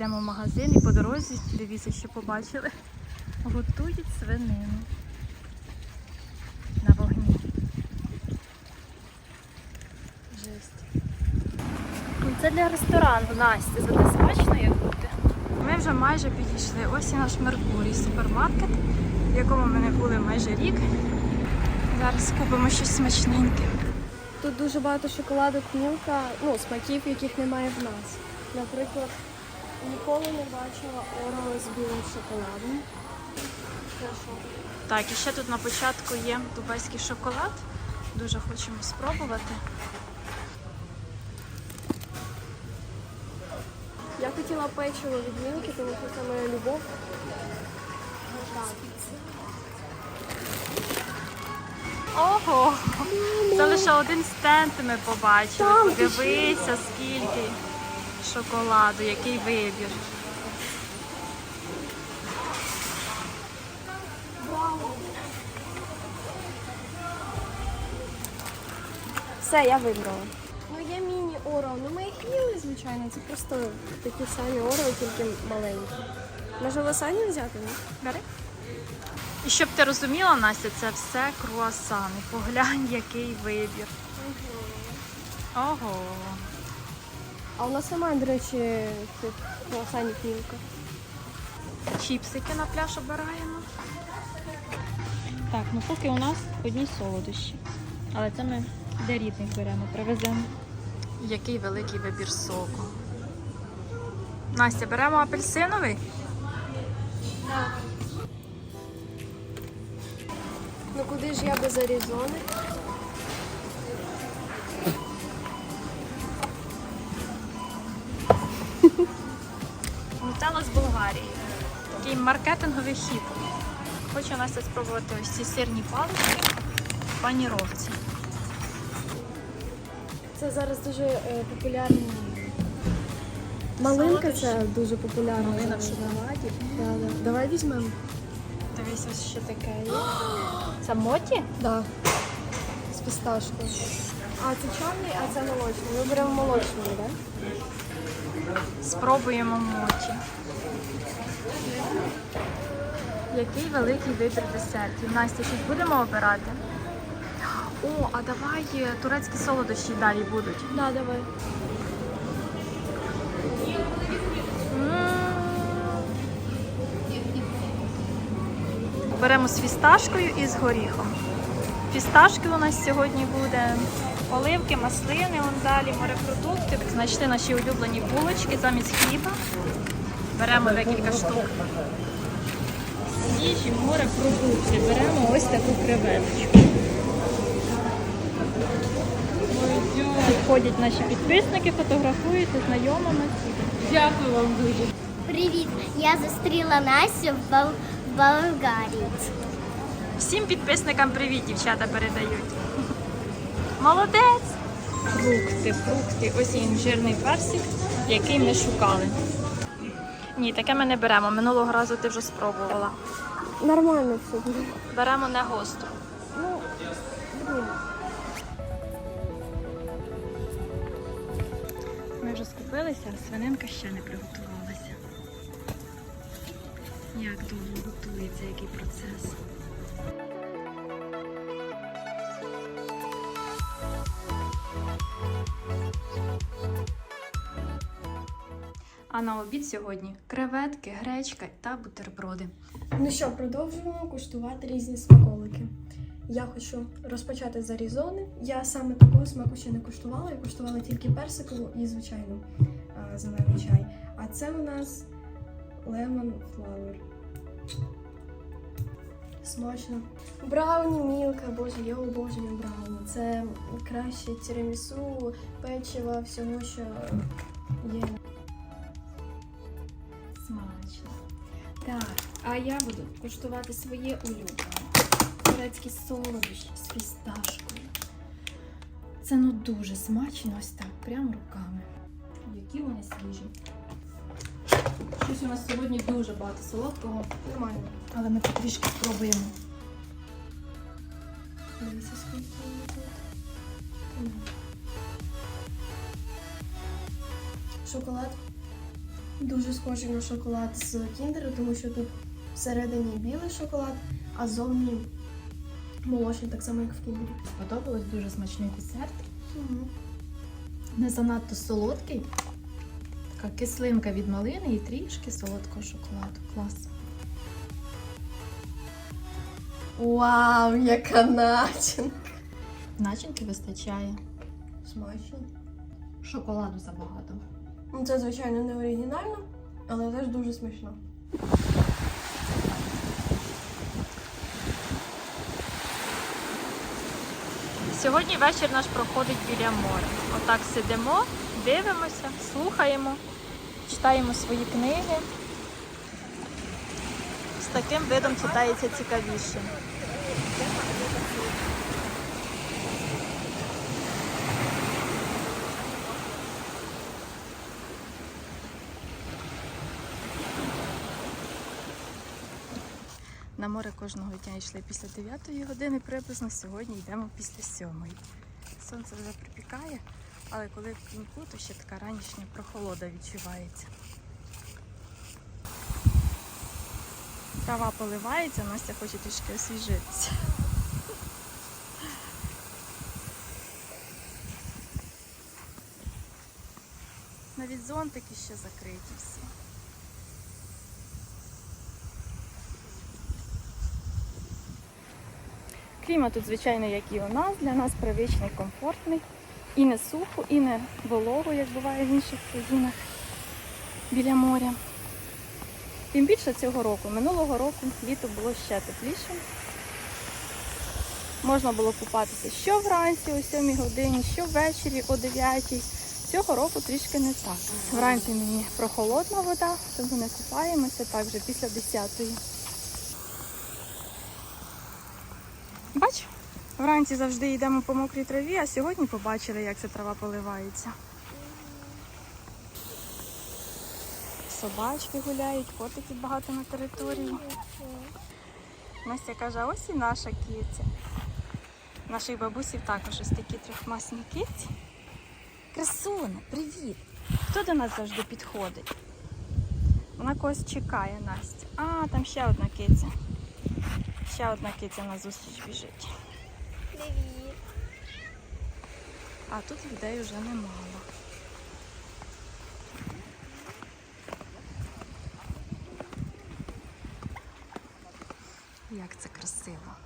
Йдемо в магазин і по дорозі, дивіться, що побачили. Готують свинину на вогні. Жесть. Це для ресторану, Настя. Зате смачно як буде. Ми вже майже підійшли. Ось і наш Меркурій супермаркет, в якому ми не були майже рік. Зараз купимо щось смачненьке. Тут дуже багато шоколадок мілка, ну, смаків, яких немає в нас. Наприклад, ніколи не бачила орео з білим шоколадом. Так, і ще тут на початку є дубайський шоколад. Дуже хочемо спробувати. Я хотіла печиво від мілки, тому що це моя любов. Ого! Це лише один стенд ми побачили. Подивися, скільки шоколаду, який вибір. Все, я вибрала. Ну, є міні орео. Ну ми їх їли, звичайно. Це просто такі самі орео, тільки маленькі. Може лосані взяти? ні? Бери. І щоб ти розуміла, Настя, це все круасани. Поглянь, який вибір. Ого. А у нас немає, до речі, тих круасанів мілка. Чіпсики на пляж обираємо. Так, ну поки у нас одні солодощі. Але це ми для рідних беремо, привеземо. Який великий вибір соку. Настя, беремо апельсиновий. Ну куди ж я без Аризони? Нутелла. Такий маркетинговий хід. Хочу Настя спробувати ось ці сирні палички в паніровці. Це зараз дуже е, популярні. Малинка це дуже популярна. Малина в шоколаді. Да, да. Давай візьмемо. Дивись, ось що таке є. Це моті? Да. З фісташкою. А це чорний, а це молочний. Ми беремо молочний, так? Спробуємо моті. Який великий вибір десертів. Настя, щось будемо обирати? О, а давай е, турецькі солодощі далі будуть. Да, давай. Беремо з фісташкою і з горіхом. Фісташки у нас сьогодні буде оливки, маслини, вон далі морепродукти. Знайшли наші улюблені булочки замість хліба. Беремо декілька штук. Їжі, морепродукти. Беремо ось таку креветочку. Підходять наші підписники, фотографуються, знайомимось. Дякую вам дуже. Привіт! Я зустріла Настю в, Бол- в Болгарії. Всім підписникам привіт, дівчата передають. Молодець! Фрукти, фрукти. Ось є інжирний персик, який ми шукали. Ні, таке ми не беремо. Минулого разу ти вже спробувала. Нормально все буде. Беремо не гостро. Ну, блін. Ми вже скупилися, а свининка ще не приготувалася. Як довго готується, який процес. А на обід сьогодні креветки, гречка та бутерброди. Ну що, продовжуємо куштувати різні смаколики. Я хочу розпочати з Аризони. Я саме такого смаку ще не куштувала. Я куштувала тільки персикову і звичайну а, зелений чай. А це у нас Lemon Flower. Смачно. Брауні мілка, боже, я обожнюю брауні. Це краще тірамісу, печива, всього, що є. Так, а я буду куштувати своє улюблене. Турецькі солодощі з фісташкою. Це ну дуже смачно ось так, прямо руками. Які вони свіжі. Щось у нас сьогодні дуже багато солодкого, Нормально. але ми потрішки спробуємо. Дивіться, скільки тут. Шоколад Дуже схожий на шоколад з кіндера, тому що тут всередині білий шоколад, а зовні молочний, так само, як в кіндері. Сподобалось дуже смачний десерт. Угу. Не занадто солодкий. Така кислинка від малини і трішки солодкого шоколаду. Клас. Вау, яка начинка! Начинки вистачає. Смачно. Шоколаду забагато. Ну, Це, звичайно, не оригінально, але теж дуже смачно. Сьогодні вечір наш проходить біля моря. Отак сидимо, дивимося, слухаємо, читаємо свої книги. З таким видом читається цікавіше. На море кожного дня йшли після 9 години приблизно, сьогодні йдемо після 7. Сонце вже припікає, але коли в кінку, то ще така ранішня прохолода відчувається. Трава поливається, Настя хоче трішки освіжитися. Навіть зонтики ще закриті всі. Клімат тут, звичайно, як і у нас, для нас привичний, комфортний. І не сухо, і не волого, як буває в інших країнах біля моря. Тим більше цього року. Минулого року літо було ще теплішим. Можна було купатися що вранці о 7 годині, що ввечері о 9. Цього року трішки не так. Вранці мені прохолодна вода, тому не купаємося так вже після 10. Бач, вранці завжди йдемо по мокрій траві, а сьогодні побачили, як ця трава поливається. Собачки гуляють, котики багато на території. Настя каже, ось і наша киця. Наших бабусів також ось такі трьохмасні киці. Красуне, привіт! Хто до нас завжди підходить? Вона когось чекає, Настя. А, там ще одна киця. Ще одна киця на зустріч біжить. Привіт. А тут людей вже немало. Як це красиво.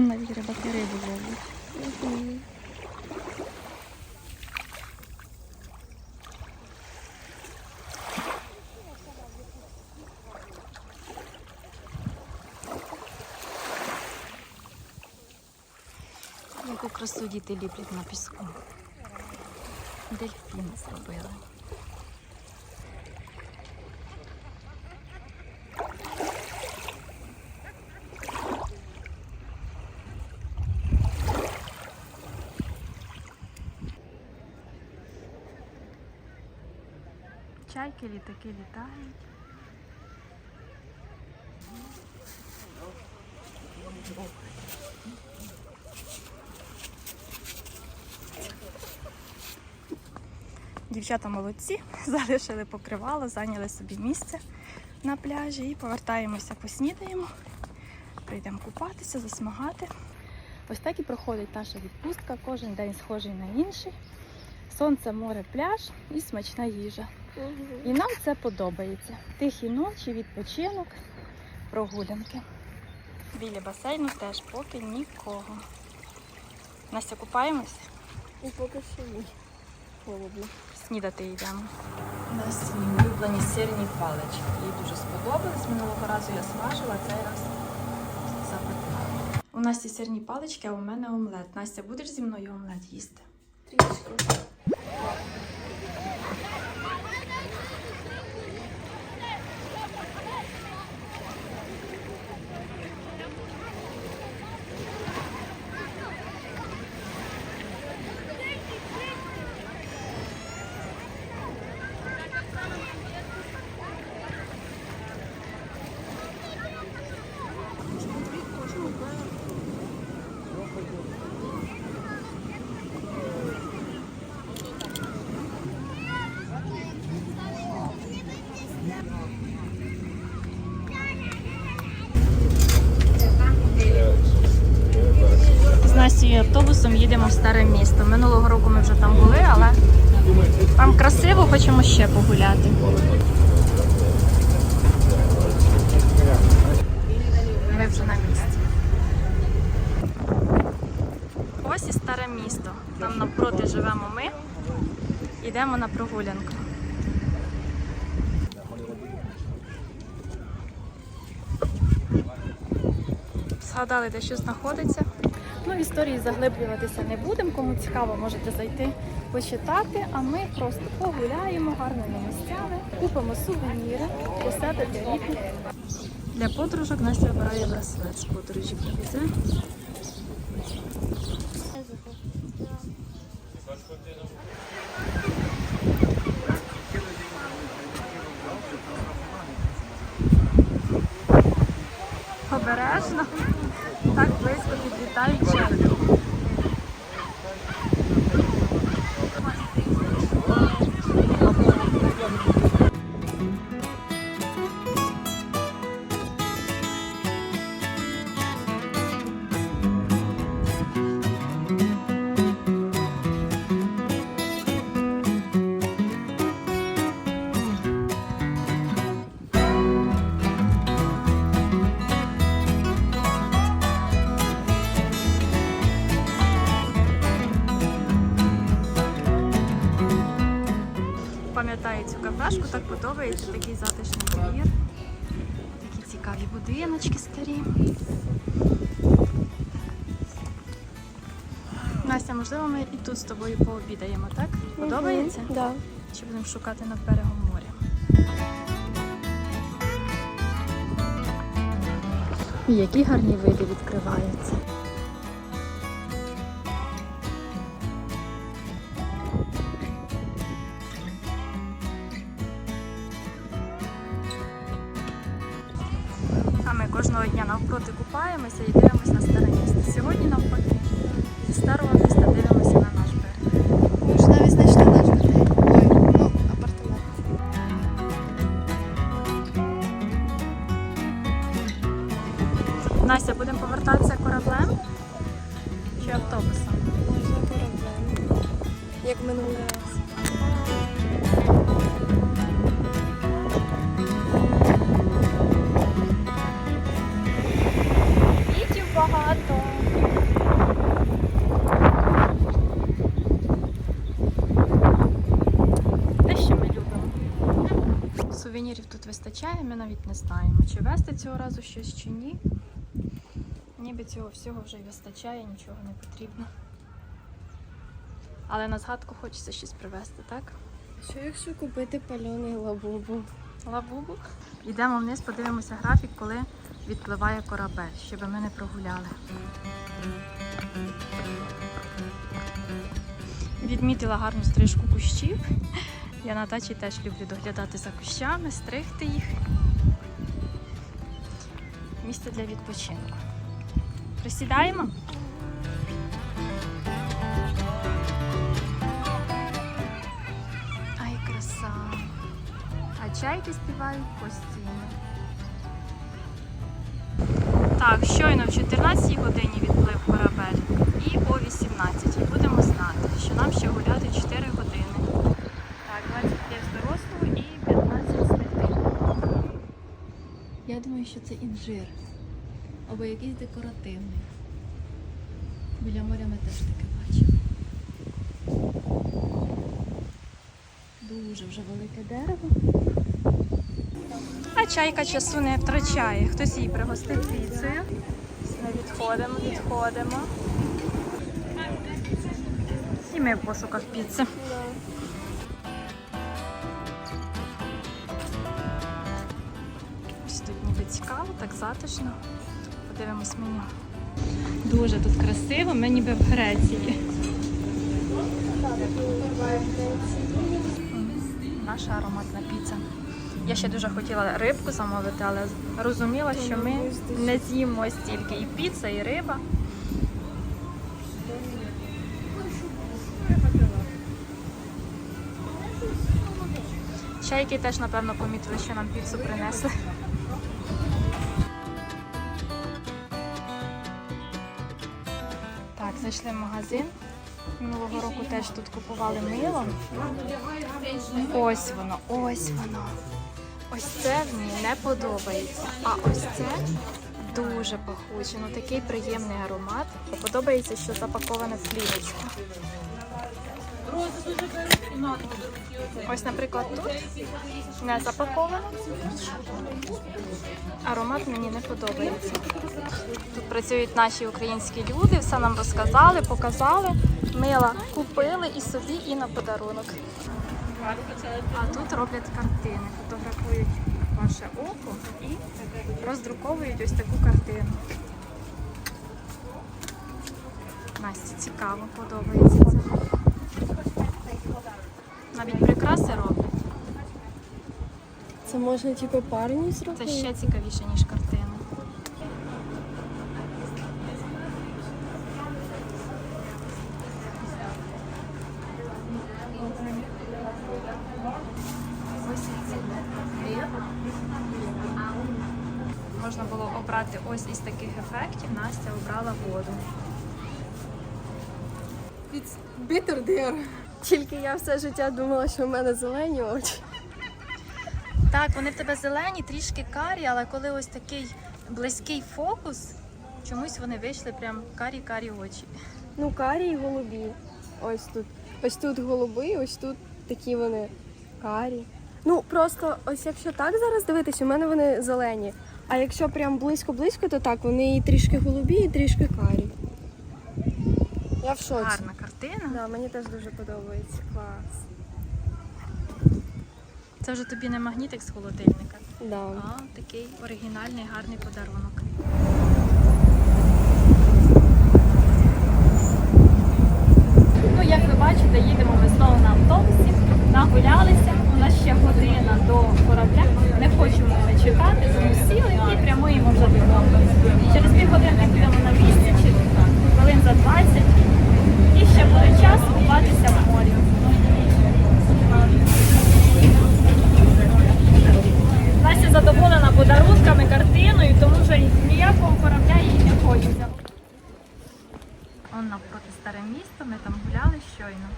Он навіть рибаки рибу ловлять. Яку красу діти ліплять на піску. Дельфіни зробили. Чайки, літаки літають. Дівчата молодці, залишили покривало, зайняли собі місце на пляжі і повертаємося, поснідаємо, прийдемо купатися, засмагати. Ось так і проходить наша відпустка, кожен день схожий на інший. Сонце, море, пляж і смачна їжа. І нам це подобається. Тихі ночі, відпочинок, прогулянки. Біля басейну теж поки нікого. Настя, купаємось? І поки що ні. Холодно. Снідати йдемо. Настіні улюблені сирні палички. Їй дуже сподобались. Минулого разу я смажила, а цей раз запекла. У Насті сирні палички, а у мене омлет. Настя, будеш зі мною омлет їсти? Трішки. І автобусом їдемо в старе місто. Минулого року ми вже там були, але там красиво, хочемо ще погуляти. Ми вже на місці. Ось і старе місто. Там навпроти живемо ми. Йдемо на прогулянку. Згадали, де що знаходиться. Ну, в історії заглиблюватися не будемо. Кому цікаво, можете зайти почитати. А ми просто погуляємо гарними місцями, купимо сувеніри для себе, для рідних. Для подружок Настя обирає браслет з подорожі подобається такий затишний двір. Такі цікаві будиночки старі. Настя, можливо, ми і тут з тобою пообідаємо, так? Подобається? Мгм, Да. Чи будемо шукати над берегом моря? Які гарні види відкриваються. Купаємося і дивимося на старе місто. Сьогодні навпаки зі старого міста дивимося на наш берег. Ми ж навіть знайшли наш готель. Ой, ну, апартамент. Настя, будемо повертатися кораблем чи автобусом? Можна кораблем. Як минулий раз. Вистачає, ми навіть не знаємо, чи вести цього разу щось чи ні. Ніби цього всього вже й вистачає, нічого не потрібно. Але на згадку хочеться щось привезти, так? Що якщо купити пальоний лабубу? Лабубу. Йдемо вниз, подивимося графік, коли відпливає корабель, щоб ми не прогуляли. Відмітила гарну стрижку кущів. Я на дачі теж люблю доглядати за кущами, стригти їх. Місце для відпочинку. Присідаємо. Ай, краса. А чайки співають постійно. Так, щойно в 14 годині відплив корабель і о 18 будемо знати, що нам ще гуляти 4 години. Так, 25 з дорослого і 15 з дитини. Я думаю, що це інжир або якийсь декоративний. Біля моря ми теж таке бачимо. Дуже вже велике дерево. А чайка часу не втрачає. Хтось її пригостив піцею. Ми відходимо, відходимо. І ми в пошуках піци. Затишно. Подивимось меню. Дуже тут красиво, ми ніби в Греції. Наша ароматна піца. Я ще дуже хотіла рибку замовити, але розуміла, що ми не з'їмо стільки і піца, і риба. Чайки теж, напевно, помітили, що нам піцу принесли. В магазин. Минулого року теж тут купували мило. Ось воно, ось воно. Ось це мені не подобається. А ось це дуже пахуче. Ну такий приємний аромат. Подобається, що запаковане в плівочку. Ось, наприклад, тут не запаковано. Аромат мені не подобається. Тут працюють наші українські люди, все нам розказали, показали. Мила купили і собі, і на подарунок. А тут роблять картини, фотографують ваше око і роздруковують ось таку картину. Насті цікаво, подобається це. Навіть прикраси роблять. Це можна типу парні Це ще цікавіше, ніж ці. Можна було обрати ось із таких ефектів. Настя обрала воду. It's bitter there. Тільки я все життя думала, що в мене зелені очі. Так, вони в тебе зелені, трішки карі, але коли ось такий близький фокус, чомусь вони вийшли прям карі-карі очі. Ну, карі і голубі. Ось тут. Ось тут голуби, ось тут такі вони карі. Ну, просто ось якщо так зараз дивитись, у мене вони зелені. А якщо прям близько-близько, то так, вони і трішки голубі, і трішки карі. Я в шоці. Гарна картина. Да, мені теж дуже подобається. Клас. Це вже тобі не магнітик з холодильника, Да. а такий оригінальний гарний подарунок. Ну, як ви бачите, їдемо ми знову на автобусі, нагулялися. У нас ще година до корабля. Не хочемо ми чекати, тому сіли і прямуємо вже додому. Через півгодини будемо на місці, чи хвилин за 20. І ще буде час купатися в морі. Настя задоволена подарунками, картиною, тому вже ніякого корабля їй не хочеться. Он навпроти старе місто, ми там гуляли щойно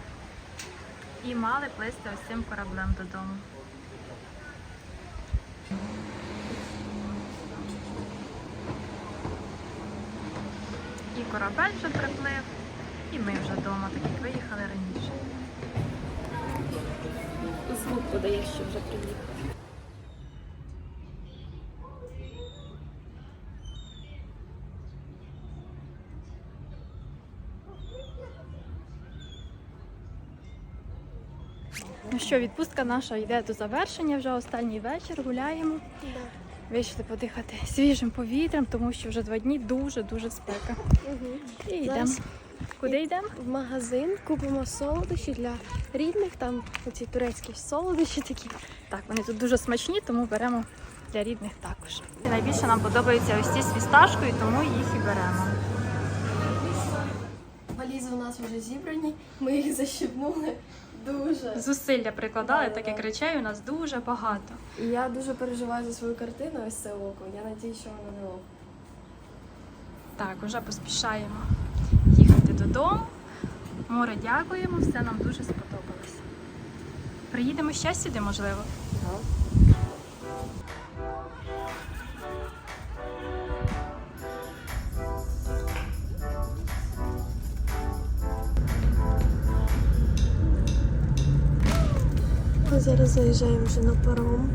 і мали плисти ось цим кораблем додому. І корабель вже приплив, і ми вже вдома, так як виїхали раніше. Звук подає, що вже приїхали. Ну що, відпустка наша йде до завершення, вже останній вечір, гуляємо. Вийшли подихати свіжим повітрям, тому що вже два дні дуже-дуже спека. Угу. І йдемо. Куди йдемо? в магазин купимо солодощі для рідних, там оці турецькі солодощі такі. Так, вони тут дуже смачні, тому беремо для рідних також. Найбільше нам подобаються ось ці з фісташкою, тому їх і беремо. Валізи у нас вже зібрані, ми їх защіпнули дуже. Зусилля прикладали, так як речей у нас дуже багато. І я дуже переживаю за свою картину, ось це око. Я надію, що воно не око. Так, вже поспішаємо додому. Море дякуємо, все нам дуже сподобалось. Приїдемо ще сюди, можливо. Зараз заїжджаємо вже на паром.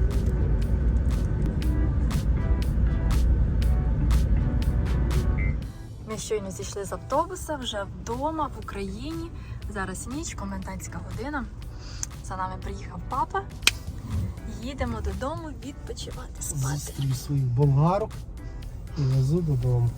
Щойно зійшли з автобуса, вже вдома в Україні. Зараз ніч, комендантська година. За нами приїхав папа. Їдемо додому відпочивати, спати. Зустрів своїх болгарок і везу додому.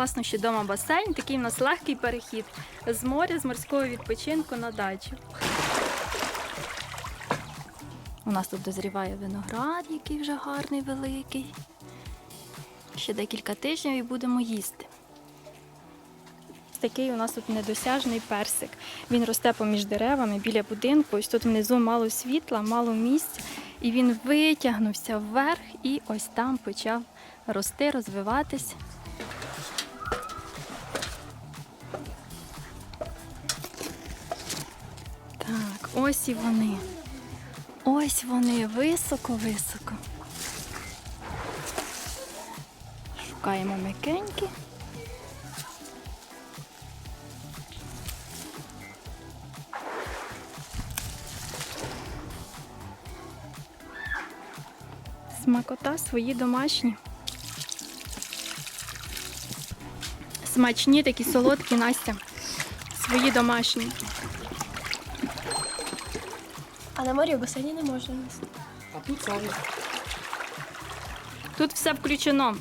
Класно, що вдома басейн, такий у нас легкий перехід з моря, з морського відпочинку на дачу. У нас тут дозріває виноград, який вже гарний, великий. Ще декілька тижнів і будемо їсти. Такий у нас тут недосяжний персик. Він росте поміж деревами біля будинку. Ось тут внизу мало світла, мало місця. І він витягнувся вверх і ось там почав рости, розвиватись. Ось і вони. Ось вони високо-високо. Шукаємо м'якенькі. Смакота свої домашні. Смачні такі солодкі, Настя. Свої домашні. А на морі в басейні не можна. А тут саме. Тут все включено.